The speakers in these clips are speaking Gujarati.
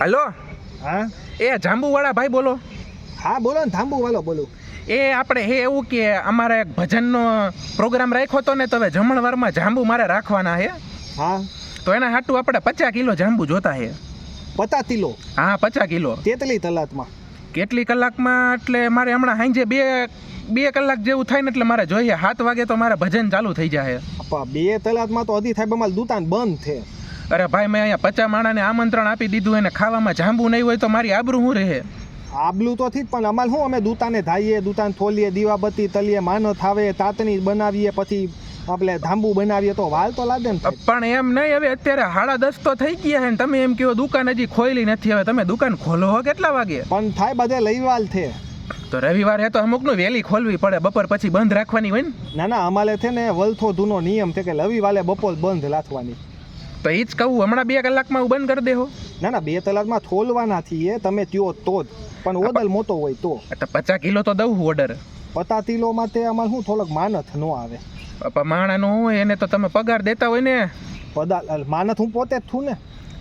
હલો? હા? એ જાંબુવાળા ભાઈ બોલો. હા બોલો ને જાંબુવાળો બોલો. એ આપણે હે એવું કે અમારે એક ભજનનો પ્રોગ્રામ રાખ્યો હતો ને તો હવે જમણવારમાં જાંબુ મારે રાખવાના હે હા. તો એના હાટું આપણે પચાસ કિલો જાંબુ જોતા હે પચાસ કિલો? હા પચાસ કિલો. તેતલી કલાકમાં? કેટલી કલાકમાં? એટલે મારે હમણાં સાંજે બે બે કલાક જેવું થાય ને એટલે મારે જોઈએ. સાત વાગે તો મારે ભજન ચાલુ થઈ જાય. બે કલાકમાં તો અધી થાય દુકાન બંધ છે. અરે ભાઈ મેં અહીંયા પચા માણાને આમંત્રણ આપી દીધું એને ખાવામાં જાંબુ નહીં હોય તો મારી આબરૂ શું રહે? આબલું તો થી પણ અમારે શું અમે દુતાને ધાઈએ દુતાન થોલીએ દીવાબત્તી તલીએ માનો થાવે તાતણી બનાવીએ પછી આપણે ધાંબુ બનાવીએ તો વાલ તો લાગે ને પણ એમ નહીં હવે અત્યારે હાડા દસ તો થઈ ગયા છે ને તમે એમ કહો દુકાન હજી ખોલી નથી હવે તમે દુકાન ખોલો હો કેટલા વાગે? પણ થાય બધે લઈવાલ છે. તો રવિવારે તો અમુકનું વહેલી ખોલવી પડે બપોર પછી બંધ રાખવાની હોય ને? ના ના અમારે છે ને વલથો ધૂનો નિયમ છે કે લવીવાલે બપોર બંધ રાખવાની. તો એ જ કહું હમણાં બે કલાકમાં હું બંધ કરી દેહો. ના ના બે તલાકમાં થોલવાનાથી એ તમે ત્યો તો જ. પણ ઓદલ મોટો હોય તો. પચાસ કિલો તો દઉં ઓર્ડર પચાસ કિલો માટે અમારે શું થોડોક માનથ ન આવે. માણાનું હોય એને તો તમે પગાર દેતા હોય ને. પદા માનથ હું પોતે જ છું ને.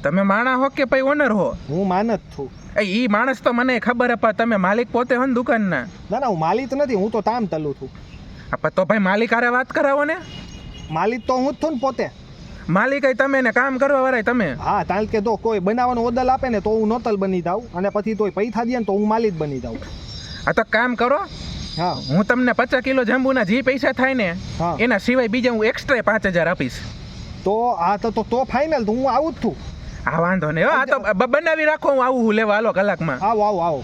તમે માણા હો કે ભાઈ ઓનર હો? હું માનત છું. એ ઈ માણસ તો મને ખબર હે તમે માલિક પોતે હો ને દુકાનના. ના ના હું માલિક નથી હું તો તામ તલું છું તો ભાઈ માલિક આરે વાત કરાવો ને. માલિક તો હું જ છું ને પોતે. માલિક તમે ને કામ કરવા વાળા તમે. હા કારણ કે જો કોઈ બનાવવાનો ઓદલ આપે ને તો હું નોતલ બની જાઉં અને પછી તોય પૈસા દે ને તો હું માલિક બની જાઉં. આ તો કામ કરો. હા. હું તમને પચાસ કિલો જાંબુના જે પૈસા થાય ને હા. એના સિવાય બીજા હું એક્સ્ટ્રા પાંચ હજાર આપીશ. તો આ તો તો તો ફાઇનલ તો હું આવું જ છું. આ વાંધો નહીં. હા આ તો બનાવી રાખો હું આવું હું લેવા હાલો કલાકમાં. આવો આવો આવો.